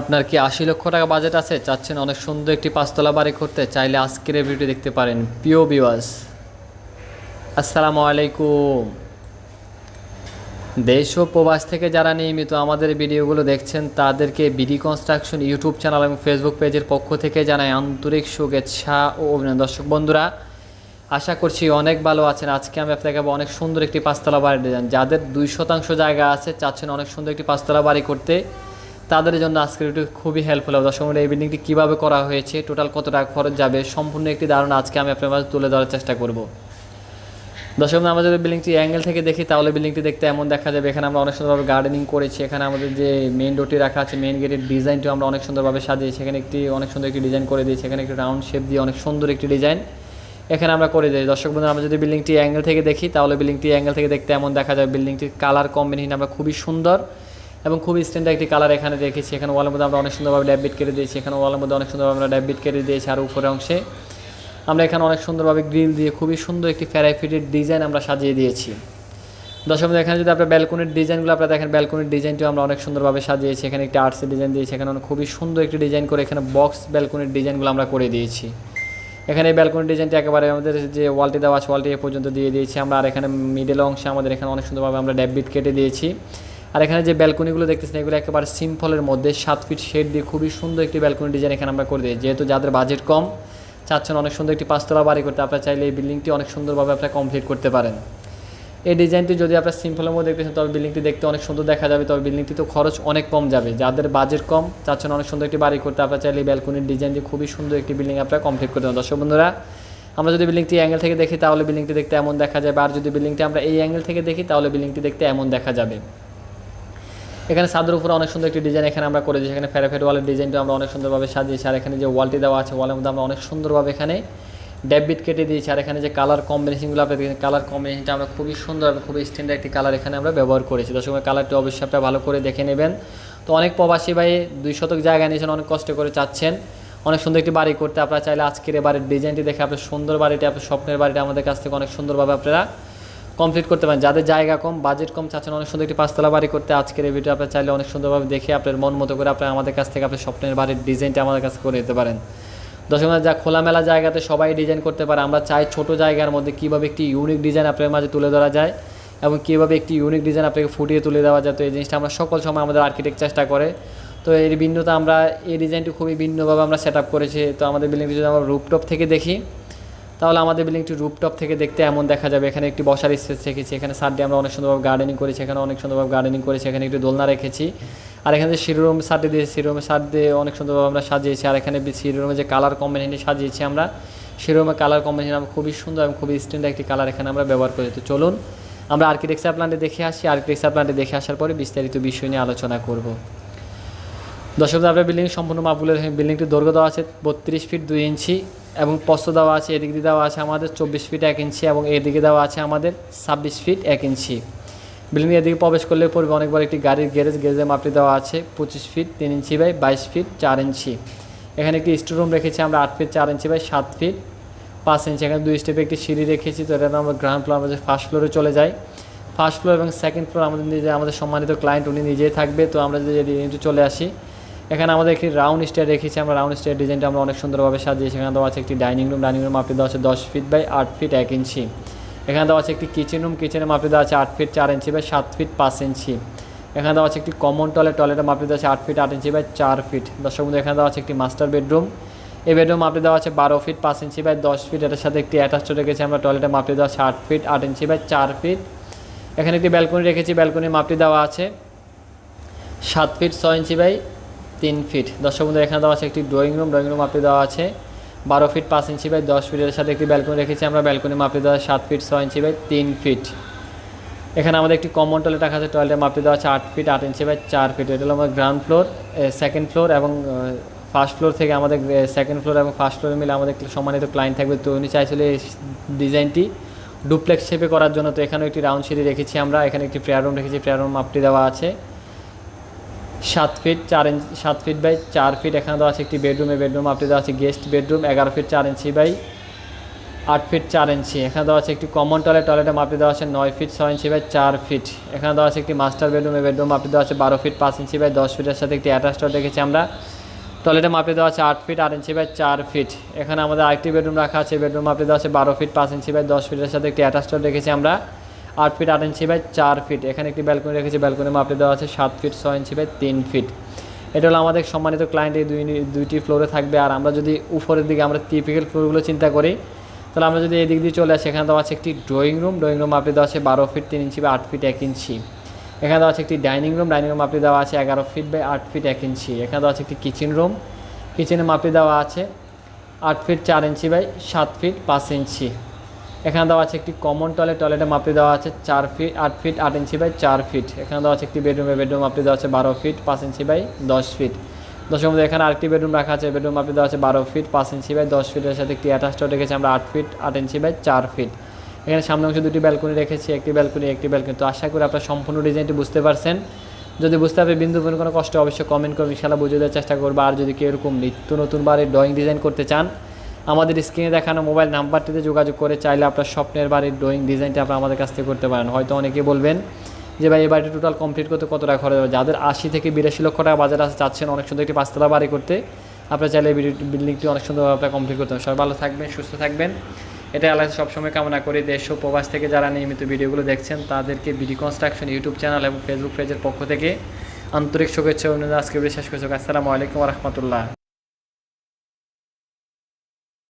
আপনার কি আশি লক্ষ টাকা বাজেট আছে? চাচ্ছেন অনেক সুন্দর একটি পাঁচতলা বাড়ি করতে, চাইলে আজকের ভিডিও দেখতে পারেন। প্রিয় বিওয়াস আসসালামু আলাইকুম। দেশ ও প্রবাস থেকে যারা নিয়মিত আমাদের ভিডিওগুলো দেখছেন, তাদেরকে বিডি কনস্ট্রাকশন ইউটিউব চ্যানেল এবং ফেসবুক পেজের পক্ষ থেকে জানাই আন্তরিক শুভেচ্ছা ও অভিনন্দন। দর্শক বন্ধুরা, আশা করছি অনেক ভালো আছেন। আজকে আমি আপনাকে অনেক সুন্দর একটি পাঁচতলা বাড়ি ডিজাইন যাদের দুই শতাংশ জায়গা আছে, চাচ্ছেন অনেক সুন্দর একটি পাঁচতলা বাড়ি করতে। তাদের জন্য আজকের একটু খুবই হেল্পফুল হবে। দর্শক এই বিল্ডিংটি কীভাবে করা হয়েছে টোটাল কত টাকা খরচ যাবে, সম্পূর্ণ একটি ধারণা আজকে আমি আপনার মাঝে তুলে ধরার চেষ্টা করব। দর্শক আমরা যদি বিল্ডিংটি অ্যাঙ্গেল থেকে দেখি, তাহলে বিল্ডিংটি দেখতে এমন দেখা যাবে, এখানে আমরা অনেক সুন্দরভাবে গার্ডেনিং করেছি, এখানে আমাদের যে মেন ডোরটি রাখা আছে মেইন গেটের ডিজাইনটিও আমরা অনেক সুন্দরভাবে সাজিয়েছি, এখানে একটি অনেক সুন্দর একটি ডিজাইন করে দিয়েছি, এখানে একটি রাউন্ড শেপ দিয়ে অনেক সুন্দর একটি ডিজাইন এখানে আমরা করে দিই দর্শক বন্ধু আমরা যদি বিল্ডিংটি অ্যাঙ্গেল থেকে দেখি, তাহলে বিল্ডিংটি অ্যাঙ্গেল থেকে দেখতে এমন দেখা যায় বিল্ডিংটির কালার কম্বিনেশন আমরা খুবই সুন্দর। এবং খুব স্ট্যান্ডার্ড একটি কালার এখানে রেখেছি এখানে ওয়ালের মধ্যে আমরা অনেক সুন্দরভাবে ড্যাববিট কেটে দিয়েছি। এখানে ওয়ালের মধ্যে অনেক সুন্দরভাবে আমরা ড্যাববিট কেটে দিয়েছি আর উপরে অংশে। আমরা এখানে অনেক সুন্দরভাবে গ্রিল দিয়ে খুবই সুন্দর একটি ফ্যারাইফিটের ডিজাইন আমরা সাজিয়ে দিয়েছি। বন্ধু, এখানে যদি আপনার ব্যালকনির ডিজাইনগুলো আপনারা দেখেন ব্যালকনির ডিজাইনটিও আমরা অনেক সুন্দরভাবে সাজিয়েছি। এখানে একটি আর্টসের ডিজাইন দিয়েছি। এখানে খুবই সুন্দর একটি ডিজাইন করে এখানে বক্স ব্যালকনির ডিজাইনগুলো আমরা করে দিয়েছি। এখানে ব্যালকনির ডিজাইনটি একেবারে আমাদের যে ওয়ালটি দেওয়া আছে ওয়ালটি এ পর্যন্ত দিয়ে দিয়েছি। আমরা আর এখানে মিডল অংশে আমাদের এখানে অনেক সুন্দরভাবে আমরা ড্যাববিট কেটে দিয়েছি। আর এখানে যে ব্যালকনিগুলো দেখতেছেন, এগুলো একেবারে সিম্পলের মধ্যে সাত ফিট শেড দিয়ে খুবই সুন্দর একটি ব্যালকনি ডিজাইন এখানে আমরা করে দিই যেহেতু যাদের বাজেট কম, চাচ্ছেন অনেক সুন্দর একটি পাঁচতলা বাড়ি করতে, আপনারা চাইলে এই বিল্ডিংটি অনেক সুন্দরভাবে আপনারা কমপ্লিট করতে পারেন। এই ডিজাইনটি যদি আপনার সিম্পলের মধ্যে দেখতেছেন, তবে বিল্ডিংটি দেখতে অনেক সুন্দর দেখা যাবে, তবে বিল্ডিংটি তো খরচ অনেক কম যাবে। যাদের বাজেট কম, চাচ্ছেন অনেক সুন্দর একটি বাড়ি করতে, আপনারা চাইলে এই ব্যালকনির ডিজাইন দিয়ে খুবই সুন্দর একটি বিল্ডিং আপনারা কমপ্লিট করতে পারেন দর্শক বন্ধুরা, আমরা যদি বিল্ডিংটি অ্যাঙ্গেল থেকে দেখি, তাহলে বিল্ডিংটি দেখতে এমন দেখা যাবে। আর যদি বিল্ডিংটি আমরা এই অ্যাঙ্গেল থেকে দেখি, তাহলে বিল্ডিংটি দেখতে এমন দেখা যাবে। এখানে ছাদের উপরে অনেক সুন্দর একটি ডিজাইন এখানে আমরা করে দিয়েছি এখানে ফেরাফেট ওয়ালের ডিজাইনটা আমরা অনেক সুন্দরভাবে সাজিয়েছি, আর এখানে যে ওয়ালটি দেওয়া আছে ওয়ালের মধ্যে আমরা অনেক সুন্দরভাবে এখানে ডেবিট কেটে দিয়েছি, আর এখানে যে কালার কম্বিনেশনগুলো আপনি দেখেন কালার কম্বিনেশনটা আমরা খুবই সুন্দর খুবই স্ট্যান্ডার্ড একটি কালার এখানে আমরা ব্যবহার করেছি। দর্শক কালারটি অবশ্যই আপনারা ভালো করে দেখে নেবেন। তো অনেক প্রবাসী ভাই দুই শতক জায়গা নিয়েছেন, অনেক কষ্ট করে চাচ্ছেন। অনেক সুন্দর একটি বাড়ি করতে, আপনারা চাইলে আজকের বাড়ির ডিজাইনটি দেখে আপনার সুন্দর বাড়িটি, আপনার স্বপ্নের বাড়িটা আমাদের কাছ থেকে অনেক সুন্দরভাবে আপনারা কমপ্লিট করতে পারেন। যাদের জায়গা কম বাজেট কম, চাচ্ছেন অনেক সুন্দর একটি পাঁচতলা বাড়ি করতে, আজকের এই ভিডিও আপনার চাইলে অনেক সুন্দরভাবে দেখে আপনার মন মতো করে আপনার আমাদের কাছ থেকে আপনার স্বপ্নের বাড়ির ডিজাইনটা আমাদের কাছে করে দিতে পারেন। দর্শক যা খোলামেলা জায়গাতে সবাই ডিজাইন করতে পারে, আমরা চাই ছোট জায়গার মধ্যে কীভাবে একটি ইউনিক ডিজাইন আপনার মাঝে তুলে ধরা যায় এবং কীভাবে একটি ইউনিক ডিজাইন আপনাকে ফুটিয়ে তুলে দেওয়া যায়। তো এই জিনিসটা আমরা সকল সময় আমাদের আর্কিটেক্ট চেষ্টা করে। তো এর ভিন্নতা আমরা, এই ডিজাইনটি খুবই ভিন্নভাবে আমরা সেট করেছি। তো আমাদের বিল্ডিংটি যদি আমরা রুপটপ থেকে দেখি তাহলে আমাদের বিল্ডিংটি রুপটপ থেকে দেখতে এমন দেখা যাবে। এখানে একটি বসার স্পেস রেখেছি। এখানে সাইডে আমরা অনেক সুন্দরভাবে গার্ডেনিং করেছি। এখানে অনেক সুন্দরভাবে গার্ডেনিং করেছি। এখানে একটি দোলনা রেখেছি। আর এখানে যে শিরোরুম সাইডে দিয়েছি শিরোরুমের সাইড দিয়ে অনেক সুন্দরভাবে আমরা সাজিয়েছি। আর এখানে শিরোরুমে যে কালার কম্বিনেশন সাজিয়েছি আমরা শিরোরুমের কালার কম্বিনেশন আমরা খুবই সুন্দর এবং খুবই স্ট্যান্ডার্ড একটি কালার এখানে আমরা ব্যবহার করি। তো চলুন, আমরা আর্কিটেকচার প্ল্যান্টে দেখে আসি। আর্কিটেকচার প্ল্যান্টে দেখে আসার পরে বিস্তারিত বিষয় নিয়ে আলোচনা করব। দর্শক, আপনার বিল্ডিং সম্পূর্ণ মাপগুলো বিল্ডিংটির দৈর্ঘ্য দেওয়া আছে বত্রিশ ফিট দুই ইঞ্চি। এবং পস্ত দেওয়া আছে, এদিক দিয়ে দেওয়া আছে আমাদের চব্বিশ ফিট এক ইঞ্চি এবং এদিকে দেওয়া আছে আমাদের ছাব্বিশ ফিট এক ইঞ্চি। বিল্ডিং এদিকে প্রবেশ করলে পড়বে অনেকবার একটি গাড়ির গ্যারেজ গ্যারেজের মাপটি দেওয়া আছে, পঁচিশ ফিট তিন ইঞ্চি বাই বাইশ ফিট চার ইঞ্চি। এখানে একটি স্টোরুম রেখেছি আমরা আট ফিট চার ইঞ্চি বাই সাত ফিট পাঁচ ইঞ্চি, এখানে দুই স্টেপে একটি সিঁড়ি রেখেছি, তো এটা আমরা গ্রাউন্ড ফ্লোর আমাদের ফার্স্ট ফ্লোরে চলে যাই। ফার্স্ট ফ্লোর এবং সেকেন্ড ফ্লোর আমাদের নিজে আমাদের সম্মানিত ক্লায়েন্ট উনি নিজেই থাকবে, তো আমরা যদি চলে আসি এখানে আমাদের একটি রাউন্ড স্টেয়ার রেখেছি আমরা রাউন্ড স্টেয়ার ডিজাইনটা আমরা অনেক সুন্দরভাবে সাজিয়েছি এখানে দেওয়া আছে একটি ডাইনিং রুম ডাইনিং রুম মাপটি দেওয়া আছে দশ ফিট বাই আট ফিট এক ইঞ্চি এখানে দেওয়া আছে একটি কিচেন রুম কিচেনের মাপটি দেওয়া আছে আট ফিট চার ইঞ্চি বাই সাত ফিট পাঁচ ইঞ্চি এখানে দেওয়া আছে একটি কমন টয়লেট টয়লেটের মাপটি দেওয়া আছে আট ফিট আট ইঞ্চি বাই চার ফিট দর্শক বন্ধু এখানে দেওয়া আছে একটি মাস্টার বেডরুম এই বেডরুম মাপটি দেওয়া আছে বারো ফিট পাঁচ ইঞ্চি বাই দশ ফিট এটার সাথে একটি অ্যাটাচড রেখেছি আমরা টয়লেটের মাপটি দেওয়া আছে আট ফিট আট ইঞ্চি বাই চার ফিট এখানে একটি ব্যালকনি রেখেছি ব্যালকনির মাপটি দেওয়া আছে সাত ফিট ছয় ইঞ্চি বাই তিন ফিট দর্শক বন্ধু এখানে দেওয়া আছে একটি ড্রয়িং রুম ড্রয়িং রুম মাপটি দেওয়া আছে বারো ফিট পাঁচ ইঞ্চি বাই দশ ফিটের সাথে একটি ব্যালকনি রেখেছি আমরা। ব্যালকনি মাপটি দেওয়া সাত ফিট ছয় ইঞ্চি বাই তিন ফিট এখানে আমাদের একটি কমন টয়লেট রাখা আছে। টয়লেটের মাপটি দেওয়া আছে আট ফিট আট ইঞ্চি বাই চার ফিট এটা হলো আমাদের গ্রাউন্ড ফ্লোর সেকেন্ড ফ্লোর এবং ফার্স্ট ফ্লোর থেকে আমাদের সেকেন্ড ফ্লোর এবং ফার্স্ট ফ্লোরে মিলে আমাদের সম্মানিত ক্লায়েন্ট থাকবে। তো উনি চাইছিল এই ডিজাইনটি ডুপ্লেক্স শেপে করার জন্য। তো এখানেও একটি রাউন্ড সিঁড়ি রেখেছি আমরা। এখানে একটি প্রেয়ার রুম রেখেছি। প্রেয়ার রুম মাপটি দেওয়া আছে। সাত ফিট চার ইঞ্চি সাত ফিট বাই চার ফিট এখানে দেওয়া আছে একটি বেডরুমে বেডরুম আপনি দেওয়া আছে গেস্ট বেডরুম এগারো ফিট চার ইঞ্চি বাই আট ফিট চার ইঞ্চি এখানে দেওয়া আছে একটি কমন টয়লেট টয়লেটের মাপে দেওয়া আছে নয় ফিট ছয় ইঞ্চি বাই চার ফিট এখানে দেওয়া আছে একটি মাস্টার বেডরুম বেডরুম মাপে দেওয়া আছে বারো ফিট পাঁচ ইঞ্চি বাই দশ ফিটের সাথে একটি অ্যাটাচ টয়লেট রেখেছি আমরা। টয়লেটের মাপে দেওয়া আছে আট ফিট আট ইঞ্চি বাই চার ফিট এখানে আমাদের আরেকটি বেডরুম রাখা আছে বেডরুম মাপে দেওয়া আছে বারো ফিট পাঁচ ইঞ্চি বাই দশ ফিটের সাথে একটি অ্যাটাচ টয়লেট রেখেছি আমরা। আট ফিট আট ইঞ্চি বাই চার ফিট। এখানে একটি ব্যালকনি রেখেছি। ব্যালকনির মাপে দেওয়া আছে সাত ফিট ছয় ইঞ্চি বাই তিন ফিট। এটা হলো আমাদের সম্মানিত ক্লায়েন্ট এই দুই দুইটি ফ্লোরে থাকবে। আর আমরা যদি উপরের দিকে আমরা টিপিক্যাল ফ্লোরগুলো চিন্তা করি, তাহলে আমরা যদি এই দিক দিয়ে চলে আসি, এখানে দেওয়া আছে একটি ড্রয়িং রুম ড্রয়িং রুম মাপে দেওয়া আছে বারো ফিট তিন ইঞ্চি বা আট ফিট এক ইঞ্চি। এখানে দেওয়া আছে একটি ডাইনিং রুম ডাইনিং রুম মাপে দেওয়া আছে এগারো ফিট বাই আট ফিট এক ইঞ্চি। এখানে দেওয়া আছে একটি কিচেন রুম কিচেনের মাপে দেওয়া আছে আট ফিট চার ইঞ্চি বাই সাত ফিট পাঁচ ইঞ্চি। এখানে দেওয়া আছে একটি কমন টয়লেট টয়লেটের মাপে দেওয়া আছে চার ফিট আট ফিট আট ইঞ্চি বাই চার ফিট এখানে দেওয়া আছে একটি বেডরুমে বেডরুম মাপে দেওয়া আছে বারো ফিট পাঁচ ইঞ্চি বাই দশ ফিট দশের মধ্যে এখানে আরেকটি বেডরুম রাখা আছে বেডরুম মাপে দেওয়া আছে বারো ফিট পাঁচ ইঞ্চি বাই দশ ফিটের সাথে একটি অ্যাটাচ রেখেছি, আমরা আট ফিট আট ইঞ্চি বাই চার ফিট এখানে সামনে অংশে দুটি ব্যালকনি রেখেছি, একটি ব্যালকনি একটি ব্যালকনি তো আশা করি আপনারা সম্পূর্ণ ডিজাইনটি বুঝতে পারছেন। যদি বুঝতে হবে বিন্দু কোনো কষ্ট, অবশ্যই কমেন্ট করবেন ইনশাল্লাহ বুঝে দেওয়ার চেষ্টা করব। আর যদি কেউ এরকম নিত্য নতুন বাড়ির ড্রয়িং ডিজাইন করতে চান আমাদের স্ক্রিনে দেখানো মোবাইল নাম্বারটিতে যোগাযোগ করে চাইলে আপনার স্বপ্নের বাড়ির ড্রয়িং ডিজাইনটা আপনারা আমাদের কাছ থেকে করতে পারেন। হয়তো অনেকে বলবেন যে ভাই, এই বাড়িটি টোটাল কমপ্লিট করতে কত টাকা খরচ হবে? যাদের আশি থেকে বিরাশি লক্ষ টাকা বাজার আছে, চাচ্ছেন অনেক সুন্দর একটি পাঁচতলা বাড়ি করতে, আপনারা চাইলে বিল্ডিংটি অনেক সুন্দরভাবে আপনারা কমপ্লিট করতে সবাই ভালো থাকবেন, সুস্থ থাকবেন। এটা আল্লাহ সবসময় কামনা করি। দেশ ও প্রবাস থেকে যারা নিয়মিত ভিডিওগুলো দেখছেন, তাদেরকে বিডি কনস্ট্রাকশন ইউটিউব চ্যানেল এবং ফেসবুক পেজের পক্ষ থেকে আন্তরিক শুভেচ্ছা অভিনন্দন। আজকে বিশেষ করছি। আসসালামু আলাইকুম রহমতুল্লাহ।